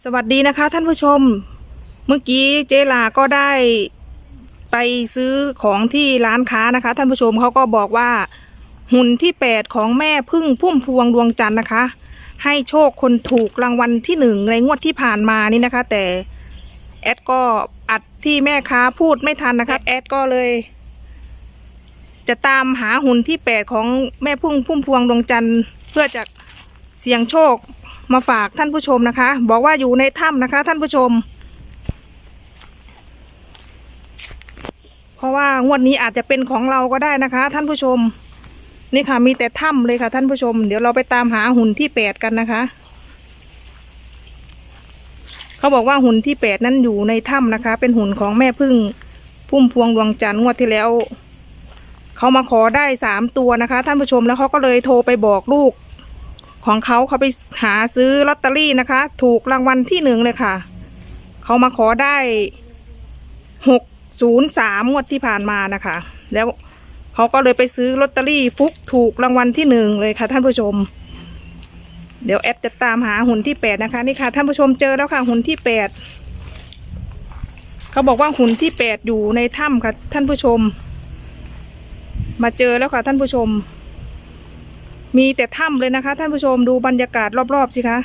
สวัสดีนะคะท่านผู้ชม เมื่อกี้เจลาก็ได้ไปซื้อของที่ร้านค้านะคะ ท่านผู้ชมเขาก็บอกว่า หุ่นที่แปดของแม่พึ่งพุ่มพวงดวงจันทร์นะคะ ให้โชคคนถูกรางวัลที่หนึ่งในงวดที่ผ่านมานี่นะคะ แต่แอดก็อัดที่แม่ค้าพูดไม่ทันนะคะแอดก็เลย จะตามหาหุ่นที่แปดของแม่พึ่งพุ่มพวงดวงจันทร์เพื่อจะเสี่ยงโชค มาฝากท่านผู้ชมนะคะ บอกว่าอยู่ในถ้ำนะคะ ท่านผู้ชม เพราะว่างวดนี้อาจจะเป็นของเราก็ได้นะคะ ท่านผู้ชม นี่ค่ะมีแต่ถ้ำเลยค่ะ ท่านผู้ชม เดี๋ยวเราไปตามหาหุ่นที่แปดกันนะคะ เขาบอกว่าหุ่นที่แปดนั้นอยู่ในถ้ำนะคะ เป็นหุ่นของแม่พึ่งพุ่มพวงดวงจันทร์งวดที่แล้วเขามาขอได้สามตัวนะคะ ท่านผู้ชมแล้วเขาก็เลยโทรไปบอกลูก ของเขาเขาไปหาซื้อลอตเตอรี่นะคะ ถูกรางวัลที่หนึ่งเลยค่ะ เขามาขอได้หกศูนย์สามงวดที่ผ่านมานะคะ แล้วเขาก็เลยไปซื้อลอตเตอรี่ฟุกถูกรางวัลที่หนึ่งเลยค่ะ ท่านผู้ชม เดี๋ยวแอดจะตามหาหุ่นที่แปดนะคะนี่ค่ะ ท่านผู้ชมเจอแล้วค่ะ หุ่นที่แปดเขาบอกว่าหุ่นที่แปดอยู่ในถ้ำค่ะ ท่านผู้ชม มาเจอแล้วค่ะ ท่านผู้ชม มีแต่ถ้ำเลยนะคะ ท่านผู้ชมดูบรรยากาศรอบๆสิคะ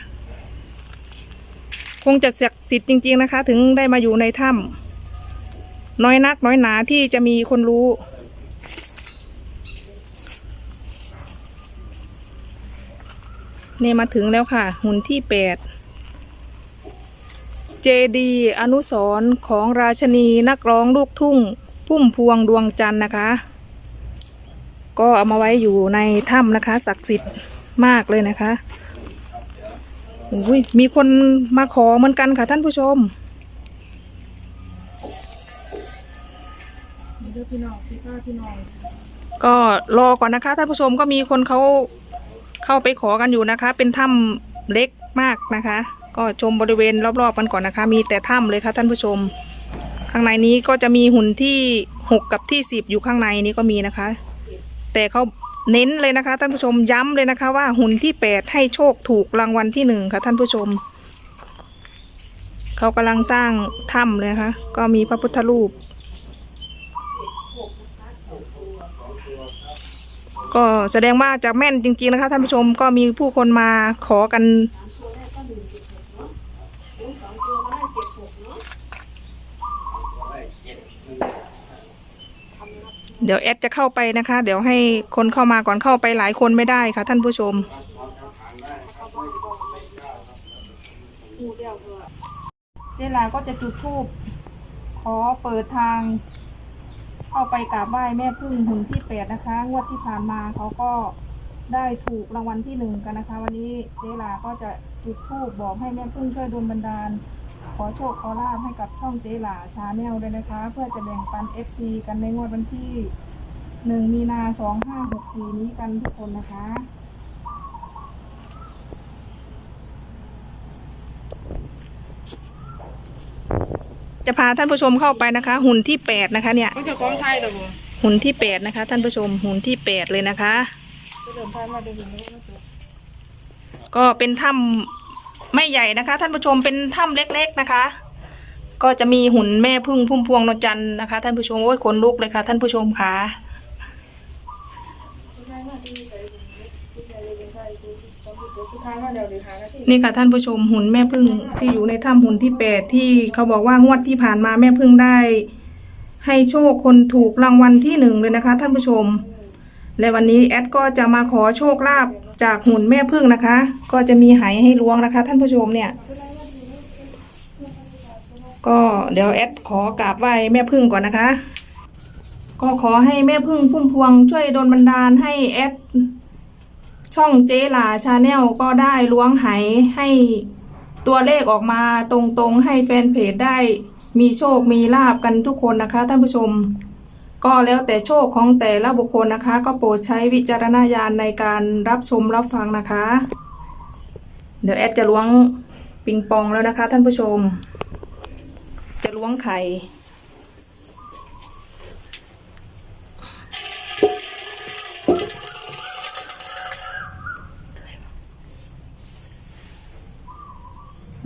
คงจะศักดิ์สิทธิ์จริง ๆนะคะ ถึงได้มาอยู่ในถ้ำน้อยนักน้อยหนาที่จะมีคนรู้เนี่ยมาถึงแล้วค่ะ หุ่นที่แปดเจดีอนุสรณ์ของราชนีนักร้องลูกทุ่ง พุ่มพวงดวงจันทร์นะคะ ก็เอามาไว้อยู่ในถ้ำนะคะ ศักดิ์สิทธิ์มากเลยนะคะอุ้ยมีคนมาขอเหมือนกันค่ะท่านผู้ชมก็รอก่อนนะคะท่านผู้ชมก็มีคนเขาเข้าไปขอกันอยู่นะคะ เป็นถ้ำเล็กมากนะคะ ก็ชมบริเวณรอบๆกันก่อนนะคะ มีแต่ถ้ำเลยค่ะท่านผู้ชม ข้างในนี้ก็จะมีหุ่นที่หกกับที่สิบอยู่ข้างในนี้ก็มีนะคะ แต่เขาเน้นเลยนะคะ ท่านผู้ชมย้ำเลยนะคะว่าหุ่นที่แปดให้โชคถูกรางวัลที่หนึ่งค่ะ ท่านผู้ชม เขากำลังสร้างถ้ำเลยนะคะก็มีพระพุทธรูป ก็แสดงว่าจะแม่นจริงๆนะคะ ท่านผู้ชมก็มีผู้คนมาขอกัน เดี๋ยวแอดจะเข้าไปนะคะ เดี๋ยวให้คนเข้ามาก่อนเข้าไปหลายคนไม่ได้ค่ะ ท่านผู้ชม เจลาก็จะจุดธูปขอเปิดทาง เข้าไปกราบไหว้แม่พึ่งหุ่นที่แปดนะคะ งวดที่ผ่านมาเขาก็ได้ถูกรางวัลที่หนึ่งกันนะคะ วันนี้เจลาก็จะจุดธูปบอกให้แม่พึ่งช่วยดลบันดาล ขอโชคขอลาบให้กับช่องเจหลาชาแนลด้วยนะคะ เพื่อจะแบ่งปัน FC กันในงวดวันที่หนึ่งมีนาสองห้าหกสี่นี้กันทุกคนนะคะ จะพาท่านผู้ชมเข้าไปนะคะ หุ่นที่แปดนะคะเนี่ย มันจะของไทยเหรอบ่หุ่นที่แปดนะคะ ท่านผู้ชมหุ่นที่แปดเลยนะคะจะเดินทางมาเดินเห็นแล้วก็จะก็เป็นถ้ำ ไม่ใหญ่นะคะ ท่านผู้ชมเป็นถ้ำเล็ก ๆนะคะ ก็จะมีหุ่นแม่พึ่งพุ่มพวงนจันทร์นะคะ ท่านผู้ชมโอ้ยขนลุกเลยค่ะ ท่านผู้ชมค่ะทุกครั้งว่าเดี๋ยวเดินทางนะที่นี่ค่ะท่านผู้ชมหุ่นแม่พึ่งที่อยู่ในถ้ำหุ่นที่แปดที่เขาบอกว่างวดที่ผ่านมาแม่พึ่งได้ ให้โชคคนถูกรางวัลที่หนึ่งเลยนะคะ ท่านผู้ชม และวันนี้แอดก็จะมาขอโชคลาภ จากหุ่นแม่พึ่งนะคะ ก็จะมีไหให้ล้วงนะคะ ท่านผู้ชมเนี่ย ก็เดี๋ยวแอดขอกราบไหว้แม่พึ่งก่อนนะคะ ก็ขอให้แม่พึ่งพุ่มพวงช่วยดลบันดาลให้แอดช่องเจลาชาแนลก็ได้ล้วงไหให้ตัวเลขออกมาตรงๆ ให้แฟนเพจได้มีโชคมีลาบกันทุกคนนะคะ ท่านผู้ชม ก็แล้วแต่โชคของแต่ละบุคคลนะคะ ก็โปรดใช้วิจารณญาณในการรับชมรับฟังนะคะ เดี๋ยวแอดจะล้วงปิงปองแล้วนะคะ ท่านผู้ชม จะล้วงไข่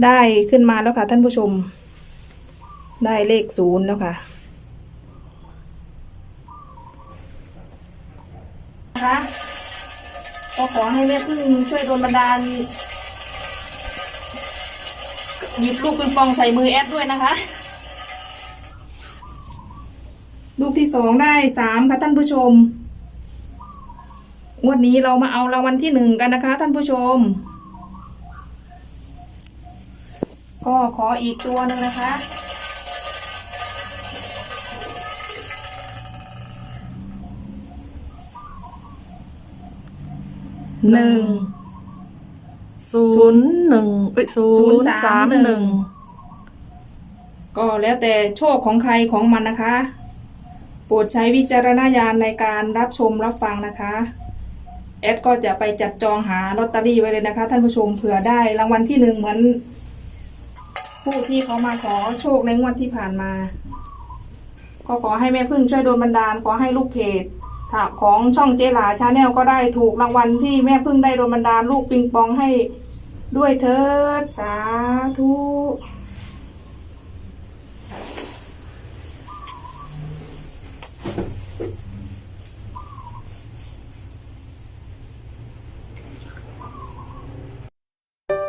ได้ขึ้นมาแล้วค่ะท่านผู้ชม ได้เลขศูนย์แล้วค่ะ นะคะ ก็ขอให้แม่พึ่งช่วยโดนบันดาลหยิบลูกปิงปองใส่มือแอดด้วยนะคะ ลูกที่สองได้สามค่ะท่านผู้ชม งวดนี้เรามาเอารางวัลที่หนึ่งกันนะคะ ท่านผู้ชม ก็ขออีกตัวหนึ่งนะคะ หนึ่งศูนย์หนึ่งเอ้ยศูนย์สามหนึ่งก็แล้วแต่โชคของใครของมันนะคะ โปรดใช้วิจารณญาณในการรับชมรับฟังนะคะ แอดก็จะไปจัดจองหาลอตเตอรี่ไว้เลยนะคะ ท่านผู้ชมเผื่อได้รางวัลที่หนึ่งเหมือน ผู้ที่เขามาขอโชคในงวดที่ผ่านมา ก็ขอให้แม่พึ่งช่วยโดนบันดาลขอให้ลูกเพจ ของช่องเจลาชาแนลก็ได้ถูกรางวัลที่แม่พึ่งได้โดนบันดาลลูกปิงปองให้ด้วยเถิดสาธุ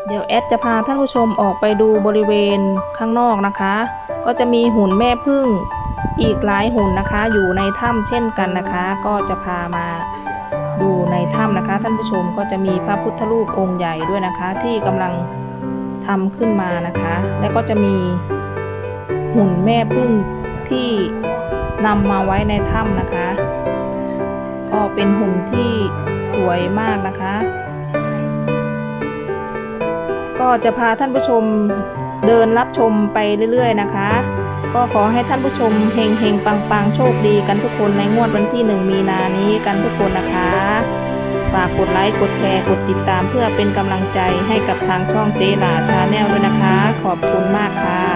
เดี๋ยวแอดจะพาท่านผู้ชมออกไปดูบริเวณข้างนอกนะคะ ก็จะมีหุ่นแม่พึ่ง อีกหลายหุ่นนะคะ อยู่ในถ้ำเช่นกันนะคะ ก็จะพามาดูในถ้ำนะคะ ท่านผู้ชมก็จะมีพระพุทธรูปองค์ใหญ่ด้วยนะคะ ที่กำลังทำขึ้นมานะคะ แล้วก็จะมีหุ่นแม่พึ่งที่นำมาไว้ในถ้ำนะคะ ก็เป็นหุ่นที่สวยมากนะคะ ก็จะพาท่านผู้ชมเดินรับชมไปเรื่อย ๆ นะคะ ก็ขอให้ท่านผู้ชมเฮงเฮงปังปังโชคดีกันทุกคนในงวดวันที่หนึ่งมีนานี้กันทุกคนนะคะ ฝากกดไลค์กดแชร์กดติดตามเพื่อเป็นกำลังใจให้กับทางช่องเจลาชาแนลด้วยนะคะ ขอบคุณมากค่ะ